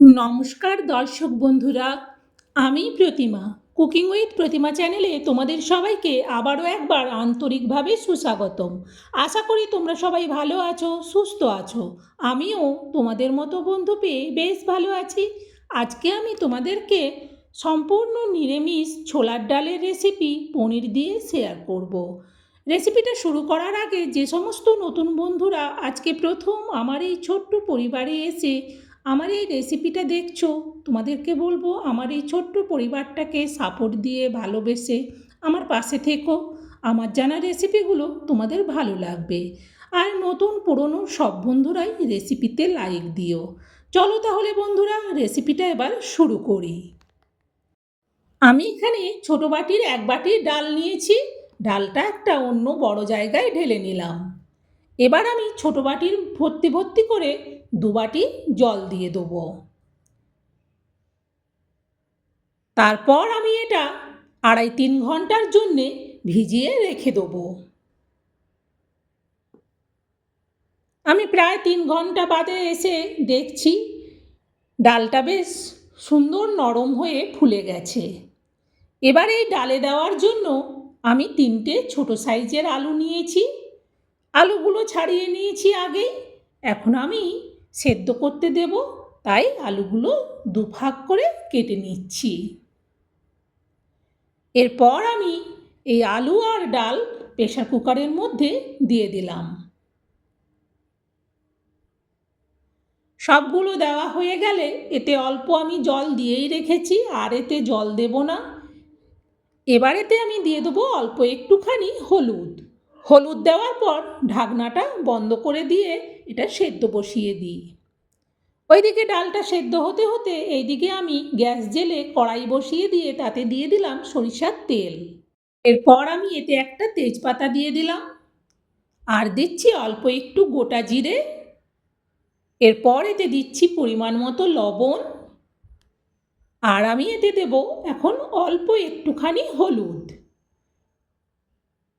নমস্কার দর্শক বন্ধুরা, আমি প্রতিমা। কুকিং উইথ প্রতিমা চ্যানেলে তোমাদের সবাইকে আবারও একবার আন্তরিকভাবে সুস্বাগতম। আশা করি তোমরা সবাই ভালো আছো, সুস্থ আছো। আমিও তোমাদের মতো বন্ধু পেয়ে বেশ ভালো আছি। আজকে আমি তোমাদেরকে সম্পূর্ণ নিরামিষ ছোলার ডালের রেসিপি পনির দিয়ে শেয়ার করব। রেসিপিটা শুরু করার আগে যে সমস্ত নতুন বন্ধুরা আজকে প্রথম আমার এই ছোট্ট পরিবারে এসে আমার এই রেসিপিটা দেখছ? তোমাদেরকে বলব, আমার এই ছোট্ট পরিবারটাকে সাপোর্ট দিয়ে, ভালোবেসে আমার পাশে থেকো। আমার জানা রেসিপিগুলো তোমাদের ভালো লাগবে। আর নতুন, পুরনো সব বন্ধুরাই রেসিপিতে লাইক দিও। চলো তাহলে বন্ধুরা রেসিপিটা এবার শুরু করি। আমি এখানে ছোটো বাটির এক বাটি ডাল নিয়েছি। ডালটা একটা অন্য বড় জায়গায় ঢেলে নিলাম। এবার আমি ছোটো বাটির ভর্তি ভর্তি করে দু বাটি জল দিয়ে দেবো। তারপর আমি এটা আড়াই তিন ঘণ্টার জন্যে ভিজিয়ে রেখে দেবো। আমি প্রায় তিন ঘণ্টা বাদে এসে দেখছি ডালটা বেশ সুন্দর নরম হয়ে ফুলে গেছে। এবার এই ডালে দেওয়ার জন্য আমি তিনটে ছোট সাইজের আলু নিয়েছি। আলুগুলো ছাড়িয়ে নিয়েছি আগেই। এখন আমি সেদ্ধ করতে দেব, তাই আলুগুলো দুভাগ করে কেটে নিচ্ছি। এরপর আমি এই আলু আর ডাল প্রেশার কুকারের মধ্যে দিয়ে দিলাম। সবগুলো দেওয়া হয়ে গেলে এতে অল্প আমি জল দিয়েই রেখেছি, আর এতে জল দেব না। এবার এতে আমি দিয়ে দেবো অল্প একটুখানি হলুদ। হলুদ দেওয়ার পর ঢাকনাটা বন্ধ করে দিয়ে এটা সেদ্ধ বসিয়ে দিই। ওইদিকে ডালটা সেদ্ধ হতে হতে এইদিকে আমি গ্যাস জেলে কড়াই বসিয়ে দিয়ে তাতে দিয়ে দিলাম সরিষার তেল। এরপর আমি এতে একটা তেজপাতা দিয়ে দিলাম। আর দিচ্ছি অল্প একটু গোটা জিরে। এরপর এতে দিচ্ছি পরিমাণ মতো লবণ। আর আমি এতে দেব এখন অল্প একটুখানি হলুদ।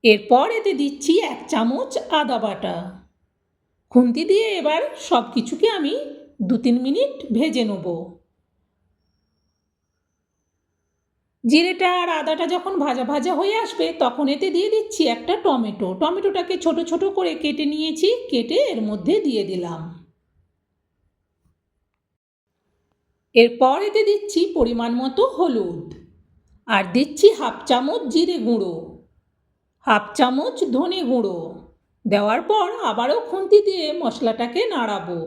এরপর এতে দিচ্ছি এক চামচ আদা বাটা। খুন্তি দিয়ে এবার সব কিছুকে আমি দু তিন মিনিট ভেজে নেব। জিরেটা আর আদাটা যখন ভাজা ভাজা হয়ে আসবে, তখন এতে দিয়ে দিচ্ছি একটা টমেটো। টমেটোটাকে ছোট ছোট করে কেটে নিয়েছি, কেটে এর মধ্যে দিয়ে দিলাম। এরপর এতে দিচ্ছি পরিমাণ মতো হলুদ। আর দিচ্ছি হাফ চামচ জিরে গুঁড়ো। হাফ চামচ ধনে গুঁড়ো। দেওয়ার পর আবারও খুন্তি দিয়ে মশলাটাকে নাড়াবো।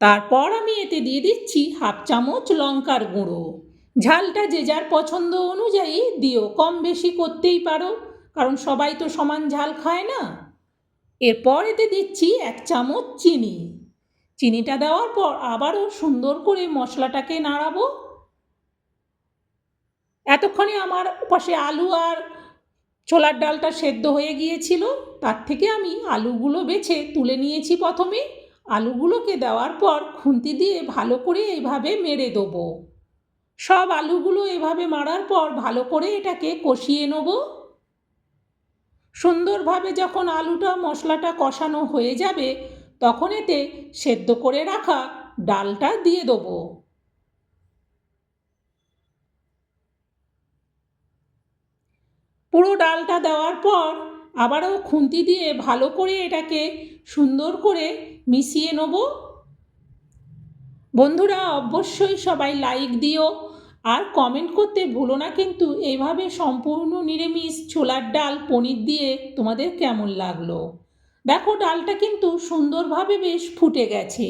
তারপর আমি এতে দিয়ে দিচ্ছি হাফ চামচ লঙ্কার গুঁড়ো। ঝালটা যে যার পছন্দ অনুযায়ী দিও, কম বেশি করতেই পারো, কারণ সবাই তো সমান ঝাল খায় না। এরপর এতে দিচ্ছি এক চামচ চিনি। চিনিটা দেওয়ার পর আবারও সুন্দর করে মশলাটাকে নাড়াবো। এতক্ষণে আমার পাশে আলু আর ছোলার ডালটা সেদ্ধ হয়ে গিয়েছিল, তার থেকে আমি আলুগুলো বেছে তুলে নিয়েছি প্রথমে। আলুগুলোকে দেওয়ার পর খুন্তি দিয়ে ভালো করে এইভাবে মেরে দেবো। সব আলুগুলো এভাবে মারার পর ভালো করে এটাকে কষিয়ে নেব। সুন্দরভাবে যখন আলুটা, মশলাটা কষানো হয়ে যাবে, তখন এতে সেদ্ধ করে রাখা ডালটা দিয়ে দেবো। পুরো ডালটা দেওয়ার পর আবারও খুন্তি দিয়ে ভালো করে এটাকে সুন্দর করে মিশিয়ে নেব। বন্ধুরা, অবশ্যই সবাই লাইক দিও আর কমেন্ট করতে ভুলো না কিন্তু এইভাবে সম্পূর্ণ নিরামিষ ছোলার ডাল পনির দিয়ে তোমাদের কেমন লাগল? দেখো, ডালটা কিন্তু সুন্দরভাবে বেশ ফুটে গেছে।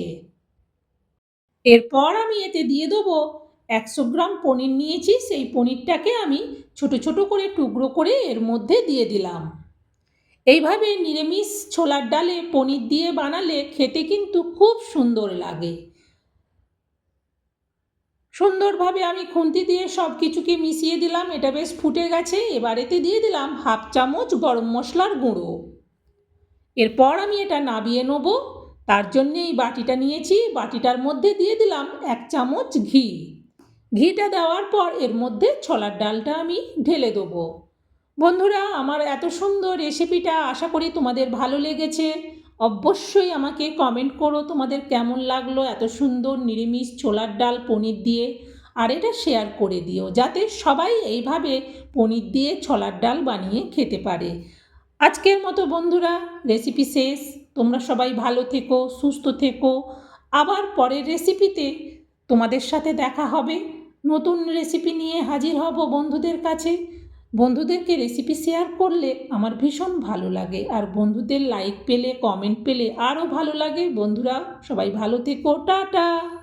এরপর আমি এতে দিয়ে দেবো একশো গ্রাম পনির নিয়েছি, সেই পনিরটাকে আমি ছোট ছোট করে টুকরো করে এর মধ্যে দিয়ে দিলাম। এইভাবে নিরামিষ ছোলার ডালে পনির দিয়ে বানালে খেতে কিন্তু খুব সুন্দর লাগে। সুন্দরভাবে আমি খুন্তি দিয়ে সব কিছুকে মিশিয়ে দিলাম, এটা বেশ ফুটে গেছে। এবার এতে দিয়ে দিলাম হাফ চামচ গরম মশলার গুঁড়ো। এরপর আমি এটা নাবিয়ে নেব। তার জন্যে এই বাটিটা নিয়েছি। বাটিটার মধ্যে দিয়ে দিলাম এক চামচ ঘি। ঘিটা দেওয়ার পর এর মধ্যে ছোলার ডালটা আমি ঢেলে দেবো। বন্ধুরা, আমার এত সুন্দর রেসিপিটা আশা করি তোমাদের ভালো লেগেছে। অবশ্যই আমাকে কমেন্ট করো তোমাদের কেমন লাগল এত সুন্দর নিরামিষ ছোলার ডাল পনির দিয়ে, আর এটা শেয়ার করে দিও, যাতে সবাই এইভাবে পনির দিয়ে ছোলার ডাল বানিয়ে খেতে পারে। আজকের মতো বন্ধুরা, রেসিপি শেষ। তোমরা সবাই ভালো থেকো, সুস্থ থেকো। আবার পরের রেসিপিতে তোমাদের সাথে দেখা হবে। নতুন রেসিপি নিয়ে হাজির হব বন্ধুদের কাছে। বন্ধুদেরকে রেসিপি শেয়ার করলে আমার ভীষণ ভালো লাগে। আর বন্ধুদের লাইক পেলে কমেন্ট পেলে আরও ভালো লাগে। বন্ধুরা, সবাই ভালো থেকো, টাটা!